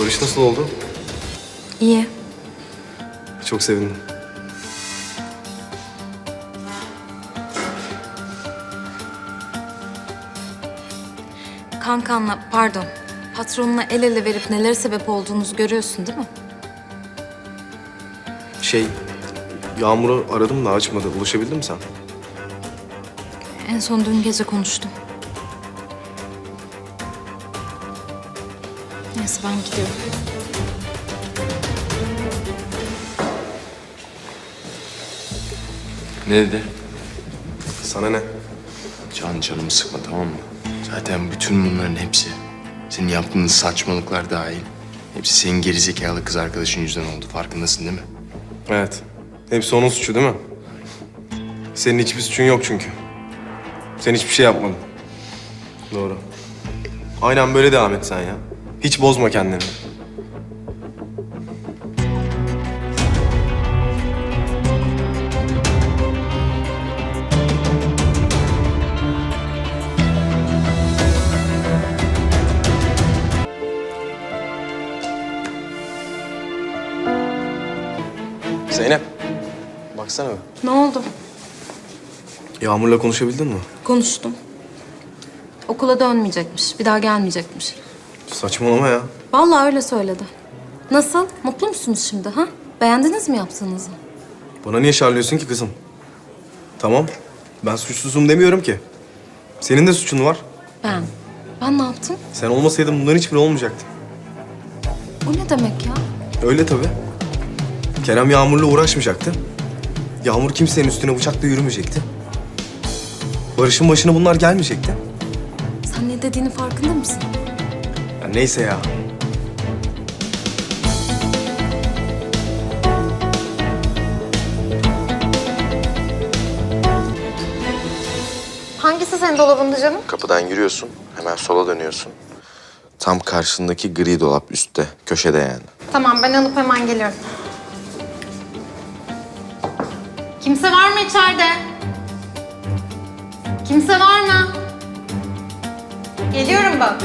Barış nasıl oldu? İyi. Çok sevindim. Kankanla, pardon, patronuna el ele verip nelere sebep olduğunuzu görüyorsun değil mi? Şey, Yağmur'u aradım da açmadı. Ulaşabildin mi sen? En son dün gece konuştum. Neyse ben gidiyorum. Ne dedi? Sana ne? Can canımı sıkma tamam mı? Zaten bütün bunların hepsi, senin yaptığın saçmalıklar dahil, hepsi senin gerizekalı kız arkadaşın yüzünden oldu. Farkındasın değil mi? Evet. Hepsi onun suçu değil mi? Senin hiçbir suçun yok çünkü. Sen hiçbir şey yapmadın. Doğru. Aynen böyle devam et sen ya. Hiç bozma kendini. Zeynep. Baksana be. Ne oldu? Yağmur'la konuşabildin mi? Konuştum. Okula dönmeyecekmiş, bir daha gelmeyecekmiş. Saçmalama ya. Vallahi öyle söyledi. Nasıl? Mutlu musunuz şimdi ha? Beğendiniz mi yaptığınızı? Bana niye şarlıyorsun ki kızım? Tamam. Ben suçsuzum demiyorum ki. Senin de suçun var. Ben. Ben ne yaptım? Sen olmasaydın bunların hiçbiri olmayacaktı. O ne demek ya? Öyle tabii. Kerem Yağmur'la uğraşmayacaktı. Yağmur kimsenin üstüne bıçakla yürümeyecekti. Barış'ın başına bunlar gelmeyecekti. Sen ne dediğini farkında mısın? Neyse ya. Hangisi senin dolabında canım? Kapıdan giriyorsun, hemen sola dönüyorsun. Tam karşındaki gri dolap üstte, köşede yani. Tamam ben alıp hemen geliyorum. Kimse var mı içeride? Kimse var mı? Geliyorum bak.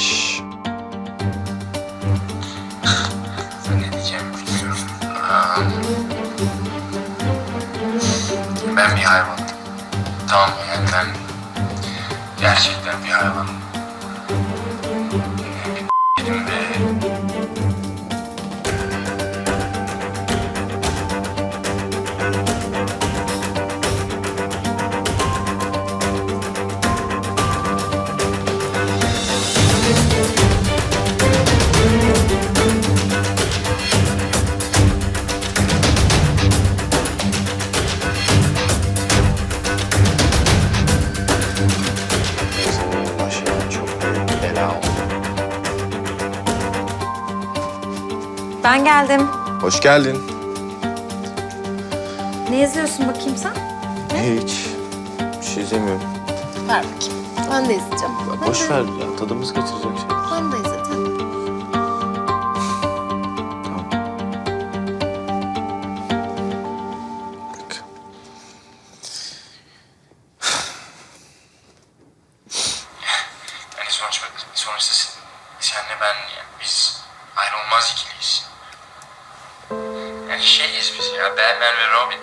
Barış... ne diyeceğim Ben bir hayvanım. Tamam yani ben gerçekten bir hayvanım. Bir ve Ben geldim. Hoş geldin. Ne yazıyorsun bakayım sen? Hiç. Bir şey izlemiyorum. Ver bakayım. Ben de izleyeceğim. Ya boş ver ya. Tadımız kaçıracak şey. Ben de Batman ve Robin.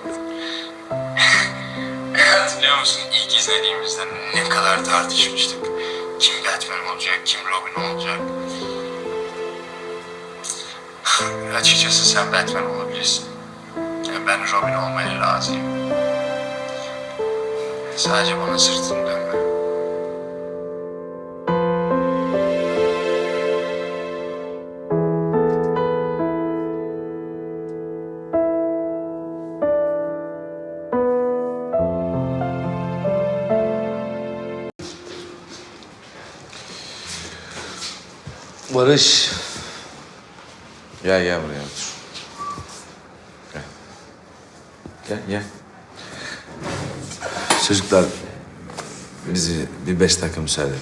Hatırlıyor musun ilk izlediğimizde ne kadar tartışmıştık. Kim Batman olacak, kim Robin olacak. Açıkçası sen Batman olabilirsin. Ben Robin olmaya razıyım. Sadece bana sırtını Barış. Gel gel buraya otur. Gel. Gel gel. Çocuklar bizi bir beş dakika müsaade edin.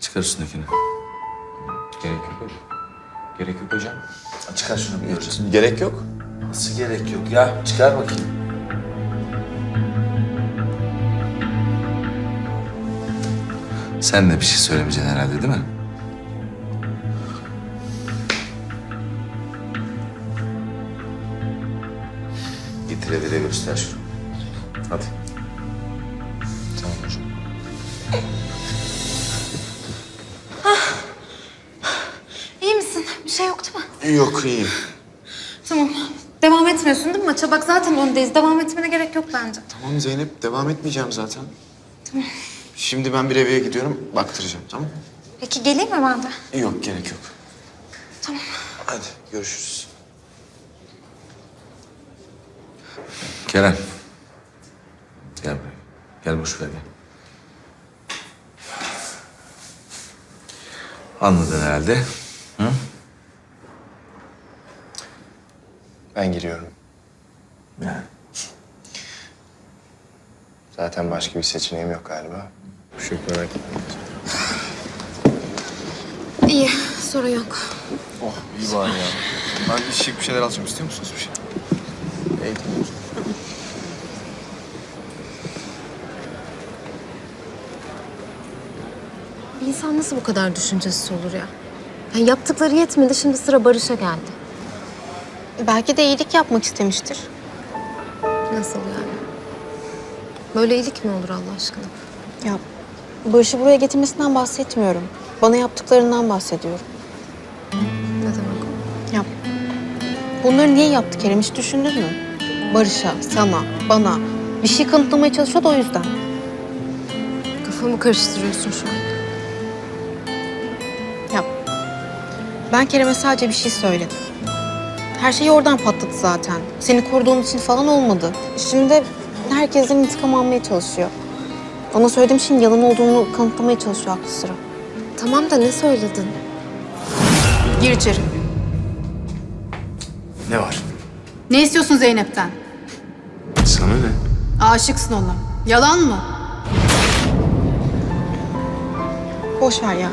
Çıkar üstündekini. Gerek yok hocam. Gerek yok hocam. Çıkar şunu bir. Gerek yok. Nasıl gerek yok ya? Çıkar bakayım. Sen de bir şey söylemeyeceksin herhalde değil mi? Getir evire göster şunu. Hadi. Tamam hocam. İyi misin? Bir şey yok değil mi? Yok iyiyim. Tamam. Devam etmiyorsun değil mi maça? Bak zaten öndeyiz. Devam etmene gerek yok bence. Tamam Zeynep, devam etmeyeceğim zaten. Şimdi ben bir eve gidiyorum, baktıracağım, tamam mı? Peki geleyim mi ben de? Yok, gerek yok. Tamam. Hadi, görüşürüz. Kerem. Gel buraya. Gel boş ver gel. Anladın herhalde. Hı? Ben giriyorum. Yani. Zaten başka bir seçeneğim yok galiba. Çok merak etme. İyi. Sorun yok. Oh iyi var ya. Ben içecek bir şeyler alacağım. İstiyor musunuz bir şey? Bir insan nasıl bu kadar düşüncesiz olur ya? Yani yaptıkları yetmedi. Şimdi sıra Barış'a geldi. Belki de iyilik yapmak istemiştir. Nasıl yani? Böyle iyilik mi olur Allah aşkına? Ya Barış'ı buraya getirmesinden bahsetmiyorum. Bana yaptıklarından bahsediyorum. Ne demek o? Ya bunları niye yaptı Kerem hiç düşündün mü? Barış'a, sana, bana bir şey kanıtlamaya çalışıyor da o yüzden. Kafamı karıştırıyorsun şu an. Ya ben Kerem'e sadece bir şey söyledim. Her şey oradan patladı zaten. Seni koruduğum için falan olmadı. Şimdi herkesten intikam almaya çalışıyor. Ona söylediğim şeyin yalan olduğunu kanıtlamaya çalışıyor aklı sıra. Tamam da ne söyledin? Gir içeri. Ne var? Ne istiyorsun Zeynep'ten? Sana ne? Aşıksın ona. Yalan mı? Boş ver ya.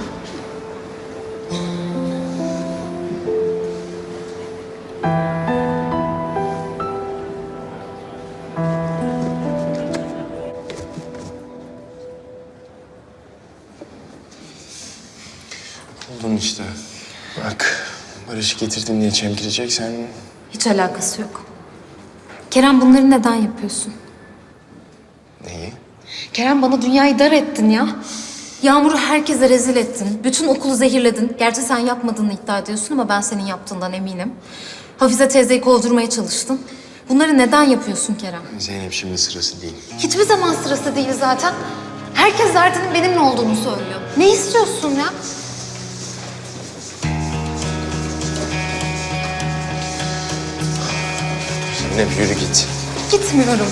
Buldun işte. Bak Barış'ı getirdim diye çemkireceksen Hiç alakası yok. Kerem bunları neden yapıyorsun? neyi? Kerem bana dünyayı dar ettin ya. Yağmur'u herkese rezil ettin. Bütün okulu zehirledin. Gerçi sen yapmadığını iddia ediyorsun ama ben senin yaptığından eminim. Hafize teyzeyi kovdurmaya çalıştın. Bunları neden yapıyorsun Kerem? Zeynep şimdi sırası değil. Hiçbir zaman sırası değil zaten. Herkes derdinin benimle olduğunu söylüyor. Ne istiyorsun ya? Zeynep yürü git. Gitmiyorum.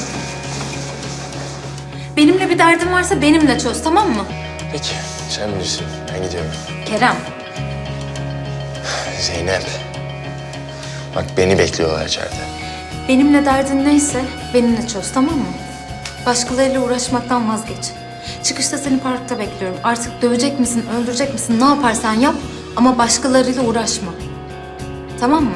Benimle bir derdin varsa benimle çöz tamam mı? Peki sen bilirsin. Ben gidiyorum. Kerem. Zeynep. Bak beni bekliyorlar içeride. Benimle derdin neyse benimle çöz tamam mı? Başkalarıyla uğraşmaktan vazgeç. Çıkışta seni parkta bekliyorum. Artık dövecek misin, öldürecek misin ne yaparsan yap ama başkalarıyla uğraşma. Tamam mı?